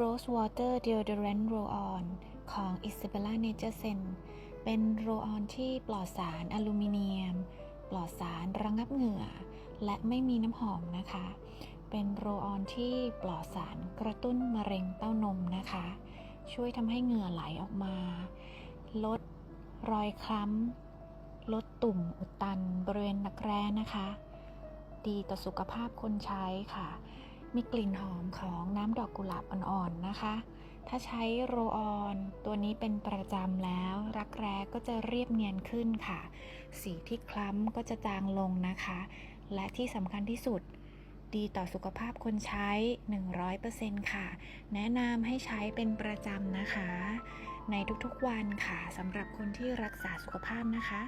Rose Water Deodorant Roll-On ของ Isabella Nature Scent เป็นโรออนที่ปลอดสารอลูมิเนียม ปลอดสารระงับเหงื่อ และไม่มีน้ำหอมนะคะ เป็นโรออนที่ปลอดสารกระตุ้นมะเร็งเต้านมนะคะ ช่วยทำให้เหงื่อไหลออกมา ลดรอยคล้ำ ลดตุ่มอุดตันบริเวณนักแร้นะคะ ดีต่อสุขภาพคนใช้ค่ะ มีกลิ่นหอมของน้ำดอกกุหลาบอ่อนๆนะคะ ถ้าใช้โรออน ตัวนี้เป็นประจำแล้ว รักแร้ก็จะเรียบเนียนขึ้นค่ะ สีที่คล้ำก็จะจางลงนะคะ และที่สำคัญที่สุดดีต่อสุขภาพคนใช้ 100%ค่ะ แนะนำให้ใช้เป็นประจำนะคะ ในทุกๆวันค่ะสำหรับคนที่รักษาสุขภาพนะคะ